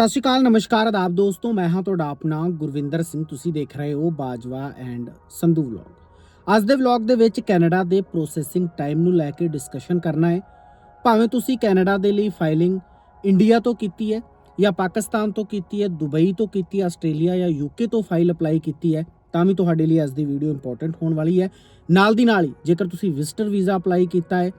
ਸਤਿ ਸ਼੍ਰੀ ਅਕਾਲ, ਨਮਸਕਾਰ, ਆਦਾਬ ਦੋਸਤੋ, ਮੈਂ ਹਾਂ ਤੁਹਾਡਾ ਆਪਣਾ ਗੁਰਵਿੰਦਰ ਸਿੰਘ, ਤੁਸੀਂ ਦੇਖ ਰਹੇ ਹੋ ਬਾਜਵਾ ਐਂਡ ਸੰਧੂ ਵਲੌਗ। ਅੱਜ ਦੇ ਵਲੌਗ ਦੇ ਵਿੱਚ ਕੈਨੇਡਾ ਦੇ ਪ੍ਰੋਸੈਸਿੰਗ ਟਾਈਮ ਨੂੰ ਲੈ ਕੇ ਡਿਸਕਸ਼ਨ ਕਰਨਾ ਹੈ। ਭਾਵੇਂ ਤੁਸੀਂ ਕੈਨੇਡਾ ਦੇ ਲਈ ਫਾਈਲਿੰਗ ਇੰਡੀਆ ਤੋਂ ਕੀਤੀ ਹੈ ਜਾਂ ਪਾਕਿਸਤਾਨ ਤੋਂ ਕੀਤੀ ਹੈ, ਦੁਬਈ ਤੋਂ ਕੀਤੀ ਹੈ, ਆਸਟ੍ਰੇਲੀਆ ਜਾਂ ਯੂਕੇ ਤੋਂ ਫਾਈਲ ਅਪਲਾਈ ਕੀਤੀ ਹੈ, ਤਾਂ ਵੀ ਤੁਹਾਡੇ ਲਈ ਅੱਜ ਦੀ ਵੀਡੀਓ ਇੰਪੋਰਟੈਂਟ ਹੋਣ ਵਾਲੀ ਹੈ। ਨਾਲ ਦੀ ਨਾਲ ਹੀ ਜੇਕਰ ਤੁਸੀਂ ਵਿਜ਼ਟਰ ਵੀਜ਼ਾ ਅਪਲਾਈ ਕੀਤਾ ਹੈ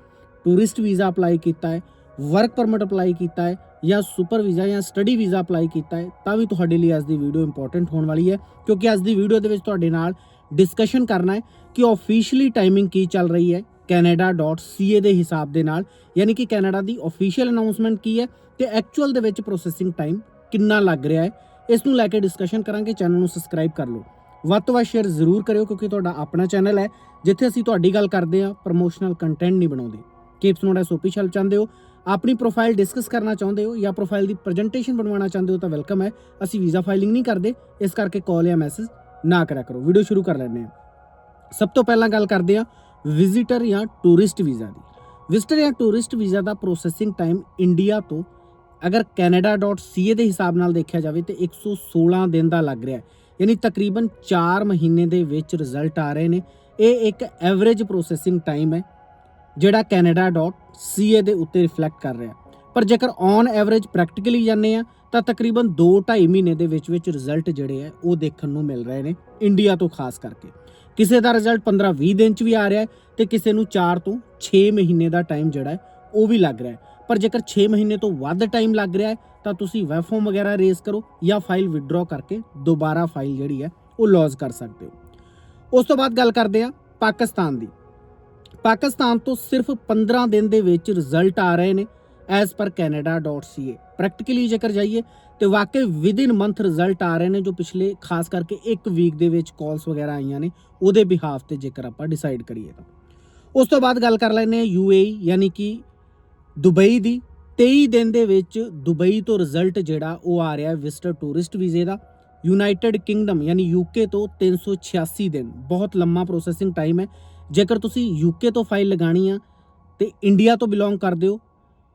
ਟੂਰਿਸਟ ਵੀਜ਼ਾ ਅਪਲਾਈ ਕੀਤਾ ਹੈ ਵਰਕ ਪਰਮਿਟ ਅਪਲਾਈ ਕੀਤਾ ਹੈ ਜਾਂ ਸੁਪਰ ਵੀਜ਼ਾ ਜਾਂ ਸਟੱਡੀ ਵੀਜ਼ਾ ਅਪਲਾਈ ਕੀਤਾ ਹੈ, ਤਾਂ ਵੀ ਤੁਹਾਡੇ ਲਈ ਅੱਜ ਦੀ ਵੀਡੀਓ ਇੰਪੋਰਟੈਂਟ ਹੋਣ ਵਾਲੀ ਹੈ, ਕਿਉਂਕਿ ਅੱਜ ਦੀ ਵੀਡੀਓ ਦੇ ਵਿੱਚ ਤੁਹਾਡੇ ਨਾਲ ਡਿਸਕਸ਼ਨ ਕਰਨਾ ਹੈ ਕਿ ਆਫੀਸ਼ੀਅਲੀ ਟਾਈਮਿੰਗ ਕੀ ਚੱਲ ਰਹੀ ਹੈ canada.ca ਦੇ ਹਿਸਾਬ ਦੇ ਨਾਲ, ਯਾਨੀ ਕਿ ਕੈਨੇਡਾ ਦੀ ਅਫੀਸ਼ੀਅਲ ਅਨਾਉਂਸਮੈਂਟ ਕੀ ਹੈ ਤੇ ਐਕਚੁਅਲ ਦੇ ਵਿੱਚ ਪ੍ਰੋਸੈਸਿੰਗ ਟਾਈਮ ਕਿੰਨਾ ਲੱਗ ਰਿਹਾ ਹੈ, ਇਸ ਨੂੰ ਲੈ ਕੇ ਡਿਸਕਸ਼ਨ ਕਰਾਂਗੇ ਚੈਨਲ ਨੂੰ ਸਬਸਕ੍ਰਾਈਬ ਕਰ ਲਓ। ਵੱਧ ਤੋਂ ਵੱਧ ਸ਼ੇਅਰ ਜ਼ਰੂਰ ਕਰਿਓ, ਕਿਉਂਕਿ ਤੁਹਾਡਾ ਆਪਣਾ ਚੈਨਲ ਹੈ, ਜਿੱਥੇ ਅਸੀਂ ਤੁਹਾਡੀ ਗੱਲ ਕਰਦੇ ਹਾਂ ਪ੍ਰੋਮੋਸ਼ਨਲ ਕੰਟੈਂਟ ਨਹੀਂ ਬਣਾਉਂਦੇ। ਕਿਪਸ ਨੋਟ ਐਸ ਓਫੀਸ਼ੀਅਲ ਚਾਹੁੰਦੇ ਹੋ ਆਪਣੀ ਪ੍ਰੋਫਾਈਲ ਡਿਸਕਸ ਕਰਨਾ ਚਾਹੁੰਦੇ ਹੋ ਜਾਂ ਪ੍ਰੋਫਾਈਲ ਦੀ ਪ੍ਰੈਜੈਂਟੇਸ਼ਨ ਬਣਵਾਉਣਾ ਚਾਹੁੰਦੇ ਹੋ ਤਾਂ ਵੈਲਕਮ ਹੈ। ਅਸੀਂ ਵੀਜ਼ਾ ਫਾਈਲਿੰਗ ਨਹੀਂ ਕਰਦੇ, ਇਸ ਕਰਕੇ ਕਾਲ ਜਾਂ ਮੈਸੇਜ ਨਾ ਕਰਿਆ ਕਰੋ। ਵੀਡੀਓ ਸ਼ੁਰੂ ਕਰ ਲੈਂਦੇ ਹਾਂ। ਸਭ ਤੋਂ ਪਹਿਲਾਂ ਗੱਲ ਕਰਦੇ ਹਾਂ ਵਿਜ਼ਿਟਰ ਜਾਂ ਟੂਰਿਸਟ ਵੀਜ਼ਾ ਦੀ। ਵਿਜ਼ਿਟਰ ਜਾਂ ਟੂਰਿਸਟ ਵੀਜ਼ਾ ਦਾ ਪ੍ਰੋਸੈਸਿੰਗ ਟਾਈਮ ਇੰਡੀਆ ਤੋਂ ਅਗਰ canada.ca ਦੇ ਹਿਸਾਬ ਨਾਲ ਦੇਖਿਆ ਜਾਵੇ ਤੇ 116 ਦਿਨ ਦਾ ਲੱਗ ਰਿਹਾ ਹੈ। ਯਾਨੀ ਤਕਰੀਬਨ 4 ਮਹੀਨੇ ਦੇ ਵਿੱਚ ਰਿਜ਼ਲਟ ਆ ਰਹੇ ਨੇ। ਇਹ ਇੱਕ ਐਵਰੇਜ ਪ੍ਰੋਸੈਸਿੰਗ ਟਾਈਮ ਹੈ, ਜਿਹੜਾ canada.ca ਦੇ ਉੱਤੇ ਰਿਫਲੈਕਟ ਕਰ ਰਿਹਾ। ਪਰ ਜੇਕਰ ਔਨ ਐਵਰੇਜ ਪ੍ਰੈਕਟੀਕਲੀ ਜਾਂਦੇ ਆ, ਤਾਂ ਤਕਰੀਬਨ 2-2.5 ਮਹੀਨੇ ਦੇ ਵਿੱਚ ਵਿੱਚ ਰਿਜ਼ਲਟ ਜਿਹੜੇ ਆ, ਉਹ ਦੇਖਣ ਨੂੰ ਮਿਲ ਰਹੇ ਨੇ ਇੰਡੀਆ ਤੋਂ ਖਾਸ ਕਰਕੇ। ਕਿਸੇ ਦਾ ਰਿਜ਼ਲਟ 15-20 ਦਿਨ ਚ ਵੀ ਆ ਰਿਹਾ ਹੈ ਤੇ ਕਿਸੇ ਨੂੰ 4 ਤੋਂ 6 ਮਹੀਨੇ ਦਾ ਟਾਈਮ ਜਿਹੜਾ ਉਹ ਵੀ ਲੱਗ ਰਿਹਾ ਪਰ ਜੇਕਰ 6 ਮਹੀਨੇ ਤੋਂ ਵੱਧ ਟਾਈਮ ਲੱਗ ਰਿਹਾ ਤਾਂ ਤੁਸੀਂ ਵੈਬ ਫਾਰਮ ਵਗੈਰਾ ਰੇਜ਼ ਕਰੋ ਜਾਂ ਫਾਈਲ ਵਿਡਰਾਅ ਕਰਕੇ ਦੁਬਾਰਾ ਫਾਈਲ ਜਿਹੜੀ ਹੈ, ਉਹ ਲੌਜ ਕਰ ਸਕਦੇ ਹੋ। ਉਸ ਤੋਂ ਬਾਅਦ ਗੱਲ ਕਰਦੇ ਆ ਪਾਕਿਸਤਾਨ ਦੀ। ਪਾਕਿਸਤਾਨ ਤੋਂ ਸਿਰਫ 15 ਦਿਨ ਦੇ ਵਿੱਚ ਰਿਜ਼ਲਟ ਆ ਰਹੇ ਨੇ ਐਜ਼ ਪਰ canada.ca ਪ੍ਰੈਕਟੀਕਲੀ ਜੇਕਰ ਜਾਈਏ, ਤੇ ਵਾਕਈ ਵਿਦ ਇਨ ਮੰਥ ਰਿਜ਼ਲਟ ਆ ਰਹੇ ਨੇ, ਜੋ ਪਿਛਲੇ ਖਾਸ ਕਰਕੇ ਇੱਕ ਵੀਕ ਦੇ ਵਿੱਚ ਕਾਲਸ ਵਗੈਰਾ ਆਈਆਂ ਨੇ, ਉਹਦੇ ਬਿਹਾਫ ਤੇ ਜੇਕਰ ਆਪਾਂ ਡਿਸਾਈਡ ਕਰੀਏ ਤਾਂ। ਉਸ ਤੋਂ ਬਾਅਦ ਗੱਲ ਕਰ ਲੈਂਦੇ ਹਾਂ UAE ਯਾਨੀ ਕਿ ਦੁਬਈ ਦੀ। 23 ਦਿਨ ਦੇ ਵਿੱਚ ਦੁਬਈ ਤੋਂ ਰਿਜ਼ਲਟ ਜਿਹੜਾ ਉਹ ਆ ਰਿਹਾ ਵਿਜ਼ਟਰ ਟੂਰਿਸਟ ਵੀਜ਼ੇ ਦਾ। ਯੂਨਾਈਟਿਡ ਕਿੰਗਡਮ ਯਾਨੀ ਯੂਕੇ ਤੋਂ 386 ਦਿਨ। ਬਹੁਤ ਲੰਮਾ ਪ੍ਰੋਸੈਸਿੰਗ ਟਾਈਮ ਹੈ। ਜੇਕਰ ਤੁਸੀਂ ਯੂਕੇ ਤੋਂ ਫਾਈਲ ਲਗਾਣੀ ਆ ਤੇ ਇੰਡੀਆ ਤੋਂ ਬਿਲੋਂਗ ਕਰਦੇ ਹੋ,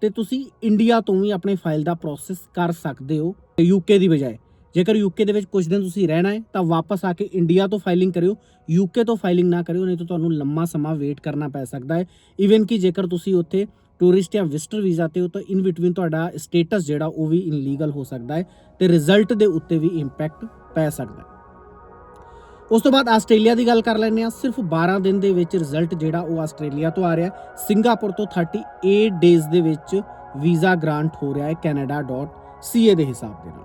ਤੇ ਤੁਸੀਂ ਇੰਡੀਆ ਤੋਂ ਵੀ ਆਪਣੇ ਫਾਈਲ ਦਾ ਪ੍ਰੋਸੈਸ ਕਰ ਸਕਦੇ ਹੋ ਯੂਕੇ ਦੀ ਬਜਾਏ। ਜੇਕਰ ਯੂਕੇ ਦੇ ਵਿੱਚ ਕੁਝ ਦਿਨ ਤੁਸੀਂ ਰਹਿਣਾ ਹੈ, ਤਾਂ ਵਾਪਸ ਆ ਕੇ ਇੰਡੀਆ ਤੋਂ ਫਾਈਲਿੰਗ ਕਰਿਓ। ਯੂਕੇ ਤੋਂ ਫਾਈਲਿੰਗ ਨਾ ਕਰਿਓ, ਨਹੀਂ ਤਾਂ ਤੁਹਾਨੂੰ ਲੰਮਾ ਸਮਾਂ ਵੇਟ ਕਰਨਾ ਪੈ ਸਕਦਾ ਹੈ। ਇਵਨ ਕਿ ਜੇਕਰ ਤੁਸੀਂ ਉੱਥੇ ਟੂਰਿਸਟ ਜਾਂ ਵਿਜ਼ਟਰ ਵੀਜ਼ਾ ਤੇ ਹੋ, ਤਾਂ ਇਨ ਬਿਟਵੀਨ ਤੁਹਾਡਾ ਸਟੇਟਸ ਜਿਹੜਾ ਉਹ ਵੀ ਇਨਲੀਗਲ ਹੋ ਸਕਦਾ ਹੈ ਤੇ ਰਿਜ਼ਲਟ ਦੇ ਉੱਤੇ ਵੀ ਇੰਪੈਕਟ ਪੈ ਸਕਦਾ ਹੈ। ਉਸ ਤੋਂ ਬਾਅਦ ਆਸਟ੍ਰੇਲੀਆ ਦੀ ਗੱਲ ਕਰ ਲੈਂਦੇ ਆ ਸਿਰਫ 12 ਦਿਨ ਦੇ ਵਿੱਚ ਰਿਜ਼ਲਟ ਜਿਹੜਾ ਉਹ ਆਸਟ੍ਰੇਲੀਆ ਤੋਂ ਆ ਰਿਹਾ ਸਿੰਗਾਪੁਰ ਤੋਂ 38 ਡੇਜ਼ ਦੇ ਵਿੱਚ ਵੀਜ਼ਾ ਗ੍ਰਾਂਟ ਹੋ ਰਿਹਾ ਹੈ canada.ca ਦੇ ਹਿਸਾਬ ਦੇ ਨਾਲ।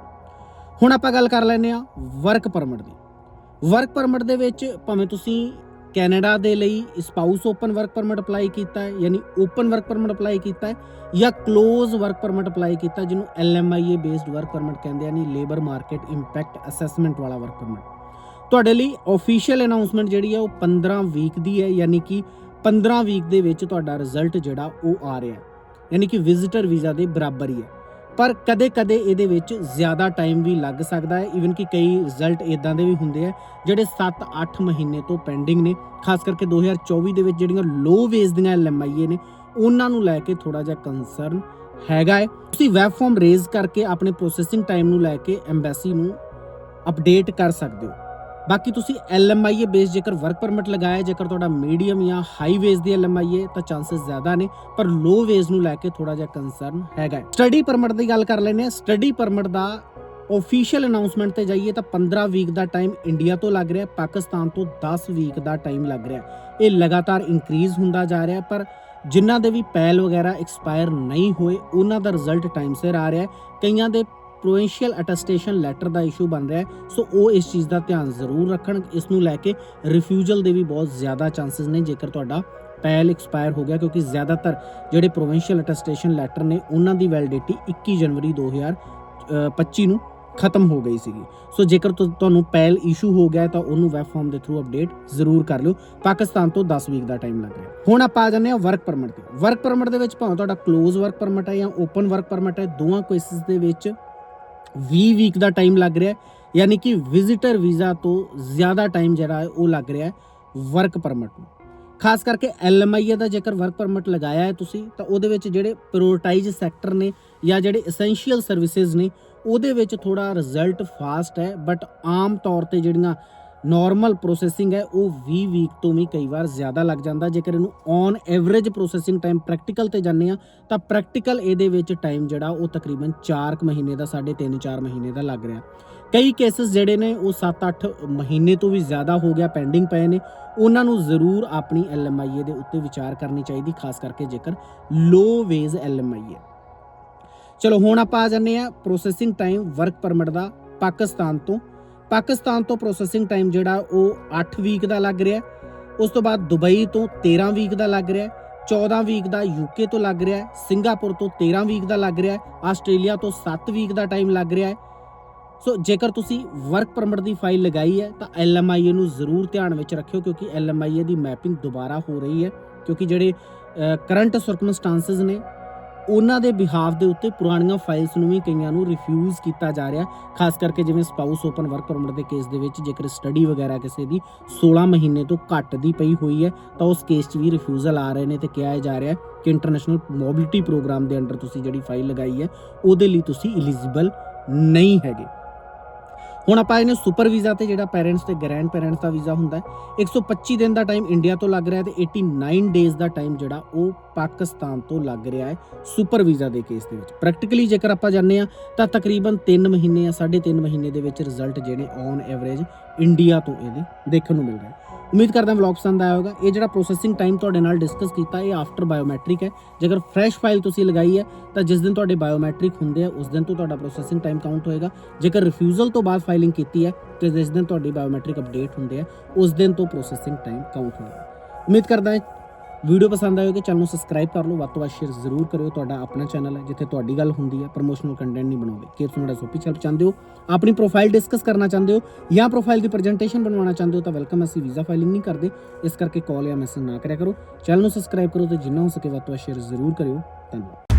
ਹੁਣ ਆਪਾਂ ਗੱਲ ਕਰ ਲੈਂਦੇ ਆ ਵਰਕ ਪਰਮਿਟ ਦੀ। ਵਰਕ ਪਰਮਿਟ ਦੇ ਵਿੱਚ ਭਾਵੇਂ ਤੁਸੀਂ ਕੈਨੇਡਾ ਦੇ ਲਈ spouse open work permit apply ਕੀਤਾ ਹੈ, ਯਾਨੀ ਓਪਨ ਵਰਕ ਪਰਮਿਟ ਅਪਲਾਈ ਕੀਤਾ ਹੈ ਜਾਂ ক্লোਜ਼ ਵਰਕ ਪਰਮਿਟ ਅਪਲਾਈ ਕੀਤਾ, ਜਿਹਨੂੰ LMIA ਬੇਸਡ ਵਰਕ ਪਰਮਿਟ ਕਹਿੰਦੇ ਆ, ਯਾਨੀ ਲੇਬਰ ਮਾਰਕੀਟ ਇੰਪੈਕਟ ਅਸੈਸਮੈਂਟ ਵਾਲਾ ਵਰਕ ਪਰਮਿਟ ਤੁਹਾਡੇ ਲਈ ਅਫੀਸ਼ੀਅਲ ਅਨਾਉਂਸਮੈਂਟ ਜਿਹੜੀ ਹੈ ਉਹ 15 ਵੀਕ ਦੀ ਹੈ, ਯਾਨੀ ਕਿ 15 ਵੀਕ ਦੇ ਵਿੱਚ ਤੁਹਾਡਾ ਰਿਜ਼ਲਟ ਜਿਹੜਾ ਉਹ ਆ ਰਿਹਾ ਯਾਨੀ ਕਿ ਵਿਜ਼ਿਟਰ ਵੀਜ਼ਾ ਦੇ ਬਰਾਬਰ ਹੀ ਹੈ। ਪਰ ਕਦੇ-ਕਦੇ ਇਹਦੇ ਵਿੱਚ ਜ਼ਿਆਦਾ ਟਾਈਮ ਵੀ ਲੱਗ ਸਕਦਾ ਹੈ। ਇਵਨ ਕਿ ਕਈ ਰਿਜ਼ਲਟ ਇਦਾਂ ਦੇ ਵੀ ਹੁੰਦੇ ਆ, ਜਿਹੜੇ 7-8 ਮਹੀਨੇ ਤੋਂ ਪੈਂਡਿੰਗ ਨੇ। ਖਾਸ ਕਰਕੇ 2024 ਦੇ ਵਿੱਚ ਜਿਹੜੀਆਂ ਲੋ ਵੇਜ ਦੀਆਂ ਐਲਐਮਆਈਏ ਨੇ, ਉਹਨਾਂ ਨੂੰ ਲੈ ਕੇ ਥੋੜਾ ਜਿਹਾ ਕੰਸਰਨ ਹੈਗਾ ਹੈ। ਤੁਸੀਂ ਵੈਬ ਫਾਰਮ ਰੇਜ਼ ਕਰਕੇ ਆਪਣੇ ਪ੍ਰੋਸੈਸਿੰਗ ਟਾਈਮ ਨੂੰ ਲੈ ਕੇ ਐਮਬੈਸੀ ਨੂੰ ਅਪਡੇਟ ਕਰ ਸਕਦੇ ਹੋ। ਬਾਕੀ ਤੁਸੀਂ LMIA ਬੇਸ ਜੇਕਰ ਵਰਕ ਪਰਮਿਟ ਲਗਾਇਆ ਜੇਕਰ ਤੁਹਾਡਾ ਮੀਡੀਅਮ ਜਾਂ ਹਾਈ ਵੇਜ ਦੀ LMIA ਤਾਂ ਚਾਂਸਸ ਜ਼ਿਆਦਾ ਨੇ, ਪਰ ਲੋ ਵੇਜ ਨੂੰ ਲੈ ਕੇ ਥੋੜਾ ਜਿਹਾ ਕੰਸਰਨ ਹੈਗਾ ਸਟੱਡੀ ਪਰਮਿਟ ਦੀ ਗੱਲ ਕਰ ਲੈਂਦੇ ਆ ਸਟੱਡੀ ਪਰਮਿਟ ਦਾ ਅਫੀਸ਼ੀਅਲ ਅਨਾਉਂਸਮੈਂਟ ਤੇ ਜਾਈਏ ਤਾਂ 15 ਵੀਕ ਦਾ ਟਾਈਮ ਇੰਡੀਆ ਤੋਂ ਲੱਗ ਰਿਹਾ ਪਾਕਿਸਤਾਨ ਤੋਂ 10 ਵੀਕ ਦਾ ਟਾਈਮ ਲੱਗ ਰਿਹਾ ਇਹ ਲਗਾਤਾਰ ਇਨਕਰੀਜ਼ ਹੁੰਦਾ ਜਾ ਰਿਹਾ ਪਰ ਜਿਨ੍ਹਾਂ ਦੇ ਵੀ ਪੈਲ ਵਗੈਰਾ ਐਕਸਪਾਇਰ ਨਹੀਂ ਹੋਏ, ਉਹਨਾਂ ਦਾ ਰਿਜ਼ਲਟ ਟਾਈਮ ਸਿਰ ਆ ਰਿਹਾ ਕਈਆਂ ਦੇ ਪ੍ਰੋਵਿੰਸ਼ੀਅਲ ਅਟੈਸਟੇਸ਼ਨ ਲੈਟਰ ਦਾ ਇਸ਼ੂ ਬਣ ਰਿਹਾ ਹੈ। ਸੋ ਉਹ ਇਸ ਚੀਜ਼ ਦਾ ਧਿਆਨ ਜ਼ਰੂਰ ਰੱਖਣ, ਇਸ ਨੂੰ ਲੈ ਕੇ ਰਿਫਿਊਜ਼ਲ ਦੇ ਵੀ ਬਹੁਤ ਜ਼ਿਆਦਾ ਚਾਂਸਸ ਨੇ, ਜੇਕਰ ਤੁਹਾਡਾ ਪੈਲ ਐਕਸਪਾਇਰ ਹੋ ਗਿਆ, ਕਿਉਂਕਿ ਜ਼ਿਆਦਾਤਰ ਜਿਹੜੇ ਪ੍ਰੋਵਿੰਸ਼ੀਅਲ ਅਟੈਸਟੇਸ਼ਨ ਲੈਟਰ ਨੇ, ਉਹਨਾਂ ਦੀ ਵੈਲਿਡਿਟੀ 21 ਜਨਵਰੀ 2025 ਨੂੰ ਖਤਮ ਹੋ ਗਈ ਸੀਗੀ। ਸੋ ਜੇਕਰ ਤੁ- ਤੁਹਾਨੂੰ ਪੈਲ ਇਸ਼ੂ ਹੋ ਗਿਆ ਤਾਂ ਉਹਨੂੰ ਵੈਬ ਫਾਰਮ ਦੇ ਥਰੂ ਅਪਡੇਟ ਜ਼ਰੂਰ ਕਰ ਲਿਓ। ਪਾਕਿਸਤਾਨ ਤੋਂ 10 ਵੀਕ ਦਾ ਟਾਈਮ ਲੱਗ ਰਿਹਾ ਹੁਣ ਆਪਾਂ ਆ ਜਾਂਦੇ ਹਾਂ ਵਰਕ ਪਰਮਿਟ ਤੇ। ਵਰਕ ਪਰਮਿਟ ਦੇ ਵਿੱਚ ਭਾਵੇਂ ਤੁਹਾਡਾ ক্লোਜ਼ ਵਰਕ ਪਰਮਿਟ ਹੈ ਜਾਂ ਓਪਨ ਵਰਕ ਪਰਮਿਟ ਹੈ, ਦੋਵਾਂ ਕੇਸਿਸ ਦੇ ਵਿੱਚ 20 ਵੀਕ ਦਾ ਟਾਈਮ ਲੱਗ ਰਿਹਾ ਹੈ। ਯਾਨੀ ਕਿ ਵਿਜ਼ਿਟਰ ਵੀਜ਼ਾ ਤੋਂ ਜ਼ਿਆਦਾ ਟਾਈਮ ਜਿਹੜਾ ਹੈ ਉਹ ਲੱਗ ਰਿਹਾ ਹੈ ਵਰਕ ਪਰਮਿਟ ਨੂੰ। ਖਾਸ ਕਰਕੇ ਐਲਐਮਆਈ ਦਾ ਜੇਕਰ ਵਰਕ ਪਰਮਿਟ ਲਗਾਇਆ ਹੈ ਤੁਸੀਂ, ਤਾਂ ਉਹਦੇ ਵਿੱਚ ਜਿਹੜੇ ਪ੍ਰਾਇੋਰਟਾਈਜ਼ ਸੈਕਟਰ ਨੇ ਜਾਂ ਜਿਹੜੇ ਐਸੈਂਸ਼ੀਅਲ ਸਰਵਿਸਿਜ਼ ਨੇ, ਉਹਦੇ ਵਿੱਚ ਥੋੜਾ ਰਿਜ਼ਲਟ ਫਾਸਟ ਹੈ ਬਟ ਆਮ ਤੌਰ ਤੇ ਜਿਹੜੀਆਂ ਨਾਰਮਲ ਪ੍ਰੋਸੈਸਿੰਗ ਹੈ, ਉਹ 20 ਵੀਕ ਤੋਂ ਵੀ ਕਈ ਵਾਰ ਜ਼ਿਆਦਾ ਲੱਗ ਜਾਂਦਾ। ਜੇਕਰ ਇਹਨੂੰ on average processing time practical ਤੇ ਜਾਂਦੇ ਆ ਤਾਂ ਪ੍ਰੈਕਟੀਕਲ ਇਹਦੇ ਵਿੱਚ ਟਾਈਮ ਜਿਹੜਾ, ਉਹ ਤਕਰੀਬਨ 4 ਮਹੀਨੇ ਦਾ 3.5 4 ਮਹੀਨੇ ਦਾ ਲੱਗ ਰਿਹਾ। ਕਈ ਕੇਸਸ ਜਿਹੜੇ ਨੇ, ਉਹ 7-8 ਮਹੀਨੇ ਤੋਂ ਵੀ ਜ਼ਿਆਦਾ ਹੋ ਗਿਆ ਪੈਂਡਿੰਗ ਪਏ ਨੇ। ਉਹਨਾਂ ਨੂੰ ਜ਼ਰੂਰ ਆਪਣੀ ਐਲਐਮਆਈਏ ਦੇ ਉੱਤੇ ਵਿਚਾਰ ਕਰਨੀ ਚਾਹੀਦੀ, ਖਾਸ ਕਰਕੇ ਜੇਕਰ ਲੋ ਵੇਜ਼ ਐਲਐਮਆਈਏ ਚਲੋ, ਹੁਣ ਆਪਾਂ ਆ ਜੰਨੇ ਆ ਪ੍ਰੋਸੈਸਿੰਗ ਟਾਈਮ ਵਰਕ ਪਰਮਿਟ ਦਾ, ਪਾਕਿਸਤਾਨ ਤੋਂ। ਪਾਕਿਸਤਾਨ ਤੋਂ ਪ੍ਰੋਸੈਸਿੰਗ ਟਾਈਮ ਜਿਹੜਾ ਉਹ 8 ਵੀਕ ਦਾ ਲੱਗ ਰਿਹਾ ਉਸ ਤੋਂ ਬਾਅਦ ਦੁਬਈ ਤੋਂ 13 ਵੀਕ ਦਾ ਲੱਗ ਰਿਹਾ ਹੈ। 14 ਵੀਕ ਦਾ ਯੂਕੇ ਤੋਂ ਲੱਗ ਰਿਹਾ ਸਿੰਗਾਪੁਰ ਤੋਂ 13 ਵੀਕ ਦਾ ਲੱਗ ਰਿਹਾ ਆਸਟ੍ਰੇਲੀਆ ਤੋਂ 7 ਵੀਕ ਦਾ ਟਾਈਮ ਲੱਗ ਰਿਹਾ ਹੈ। ਸੋ ਜੇਕਰ ਤੁਸੀਂ ਵਰਕ ਪਰਮਿਟ ਦੀ ਫਾਈਲ ਲਗਾਈ ਹੈ, ਤਾਂ ਐਲਐਮਆਈਏ ਨੂੰ ਜ਼ਰੂਰ ਧਿਆਨ ਵਿੱਚ ਰੱਖਿਓ, ਕਿਉਂਕਿ ਐਲਐਮਆਈਏ ਦੀ ਮੈਪਿੰਗ ਦੁਬਾਰਾ ਹੋ ਰਹੀ ਹੈ। ਕਿਉਂਕਿ ਜਿਹੜੇ ਕਰੰਟ ਸਰਕਮਸਟੈਂਸਸ ਨੇ ਉਹਨਾਂ ਦੇ ਬਿਹਾਫ ਦੇ ਉੱਤੇ ਪੁਰਾਣੀਆਂ ਫਾਈਲਸ ਨੂੰ ਵੀ ਕਈਆਂ ਨੂੰ ਰਿਫਿਊਜ਼ ਕੀਤਾ ਜਾ ਰਿਹਾ, ਖਾਸ ਕਰਕੇ ਜਿਵੇਂ ਸਪਾਊਸ ਓਪਨ ਵਰਕ ਪਰਮਿਟ ਦੇ ਕੇਸ ਦੇ ਵਿੱਚ ਜੇਕਰ ਸਟੱਡੀ ਵਗੈਰਾ ਕਿਸੇ ਦੀ 16 ਮਹੀਨੇ ਤੋਂ ਘੱਟ ਦੀ ਪਈ ਹੋਈ ਹੈ, ਤਾਂ ਉਸ ਕੇਸ 'ਚ ਵੀ ਰਿਫਿਊਜ਼ਲ ਆ ਰਹੇ ਨੇ ਤੇ ਕਿਹਾ ਜਾ ਰਿਹਾ ਕਿ ਇੰਟਰਨੈਸ਼ਨਲ ਮੋਬਿਲਿਟੀ ਪ੍ਰੋਗਰਾਮ ਦੇ ਅੰਡਰ ਤੁਸੀਂ ਜਿਹੜੀ ਫਾਈਲ ਲਗਾਈ ਹੈ, ਉਹਦੇ ਲਈ ਤੁਸੀਂ ਐਲੀਜੀਬਲ ਨਹੀਂ ਹੈਗੇ। ਹੁਣ ਆਪਾਂ ਇਹਨੂੰ ਸੁਪਰ ਵੀਜ਼ਾ ਤੇ ਜਿਹੜਾ ਪੈਰੈਂਟਸ ਤੇ ਗ੍ਰੈਂਡ ਪੈਰੈਂਟਸ ਦਾ ਵੀਜ਼ਾ ਹੁੰਦਾ ਹੈ 125 ਦਿਨ ਦਾ ਟਾਈਮ ਇੰਡੀਆ ਤੋਂ ਲੱਗ ਰਿਹਾ ਹੈ ਤੇ 89 ਡੇਜ਼ ਦਾ ਟਾਈਮ ਜਿਹੜਾ ਉਹ ਪਾਕਿਸਤਾਨ ਤੋਂ ਲੱਗ ਰਿਹਾ ਹੈ ਸੁਪਰ ਵੀਜ਼ਾ ਦੇ ਕੇਸ ਦੇ ਵਿੱਚ। ਪ੍ਰੈਕਟੀਕਲੀ ਜੇਕਰ ਆਪਾਂ ਜਾਣਦੇ ਆ ਤਾਂ ਤਕਰੀਬਨ 3 ਮਹੀਨੇ ਜਾਂ 3.5 ਮਹੀਨੇ ਦੇ ਵਿੱਚ ਰਿਜ਼ਲਟ ਜਿਹੜੇ ਔਨ ਐਵਰੇਜ ਇੰਡੀਆ ਤੋਂ ਇਹਦੇ ਦੇਖਣ ਨੂੰ ਮਿਲ ਰਿਹਾ ਹੈ ਉਮੀਦ ਕਰਦਾ ਵਲੌਗ ਪਸੰਦ ਆਇਆ ਹੋਵੇਗਾ। ਇਹ ਜਿਹੜਾ ਪ੍ਰੋਸੈਸਿੰਗ ਟਾਈਮ ਤੁਹਾਡੇ ਨਾਲ ਡਿਸਕਸ ਕੀਤਾ, ਇਹ ਆਫਟਰ ਬਾਇਓਮੈਟ੍ਰਿਕ ਹੈ। ਜੇਕਰ ਫਰੈਸ਼ ਫਾਈਲ ਤੁਸੀਂ ਲਗਾਈ ਹੈ, ਤਾਂ ਜਿਸ ਦਿਨ ਤੁਹਾਡੇ ਬਾਇਓਮੈਟ੍ਰਿਕ ਹੁੰਦੇ ਆ, ਉਸ ਦਿਨ ਤੋਂ ਤੁਹਾਡਾ ਪ੍ਰੋਸੈਸਿੰਗ ਟਾਈਮ ਕਾਊਂਟ ਹੋਏਗਾ। ਜੇਕਰ ਰਿਫਿਊਜ਼ਲ ਤੋਂ ਬਾਅਦ ਫਾਈਲਿੰਗ ਕੀਤੀ ਹੈ, ਤੇ ਜਿਸ ਦਿਨ ਤੁਹਾਡੀ ਬਾਇਓਮੈਟ੍ਰਿਕ ਅਪਡੇਟ ਹੁੰਦੇ ਆ, ਉਸ ਦਿਨ ਤੋਂ ਪ੍ਰੋਸੈਸਿੰਗ ਟਾਈਮ ਕਾਊਂਟ ਹੋਏਗਾ। ਉਮੀਦ ਕਰਦਾ ਵੀਡੀਓ ਪਸੰਦ ਆਏ ਹੋਵੇ ਚੈਨਲ ਨੂੰ ਸਬਸਕ੍ਰਾਈਬ ਕਰ ਲਓ। ਵੱਧ ਤੋਂ ਵੱਧ ਸ਼ੇਅਰ ਜ਼ਰੂਰ ਕਰਿਓ। ਤੁਹਾਡਾ ਆਪਣਾ ਚੈਨਲ ਹੈ, ਜਿੱਥੇ ਤੁਹਾਡੀ ਗੱਲ ਹੁੰਦੀ ਹੈ ਪ੍ਰੋਮੋਸ਼ਨਲ ਕੰਟੈਂਟ ਨਹੀਂ ਬਣਾਉਂਦੇ। ਕਿ ਤੁਸੀਂ ਮੇਰਾ ਸੋਪੀ ਹੈਲਪ ਚਾਹੁੰਦੇ ਹੋ? ਆਪਣੀ ਪ੍ਰੋਫਾਈਲ ਡਿਸਕਸ ਕਰਨਾ ਚਾਹੁੰਦੇ ਹੋ ਜਾਂ ਪ੍ਰੋਫਾਈਲ ਦੀ ਪ੍ਰੈਜੈਂਟੇਸ਼ਨ ਬਣਵਾਉਣਾ ਚਾਹੁੰਦੇ ਹੋ ਤਾਂ ਵੈਲਕਮ ਅਸੀਂ ਵੀਜ਼ਾ ਫਾਈਲਿੰਗ ਨਹੀਂ ਕਰਦੇ। ਇਸ ਕਰਕੇ ਕਾਲ ਜਾਂ ਮੈਸੇਜ ਨਾ ਕਰਿਆ ਕਰੋ। ਚੈਨਲ ਨੂੰ ਸਬਸਕ੍ਰਾਈਬ ਕਰੋ ਤੇ ਜਿੰਨਾ ਹੋ ਸਕੇ ਵੱਧ ਤੋਂ ਵੱਧ ਸ਼ੇਅਰ ਜ਼ਰੂਰ ਕਰਿਓ। ਧੰਨਵਾਦ।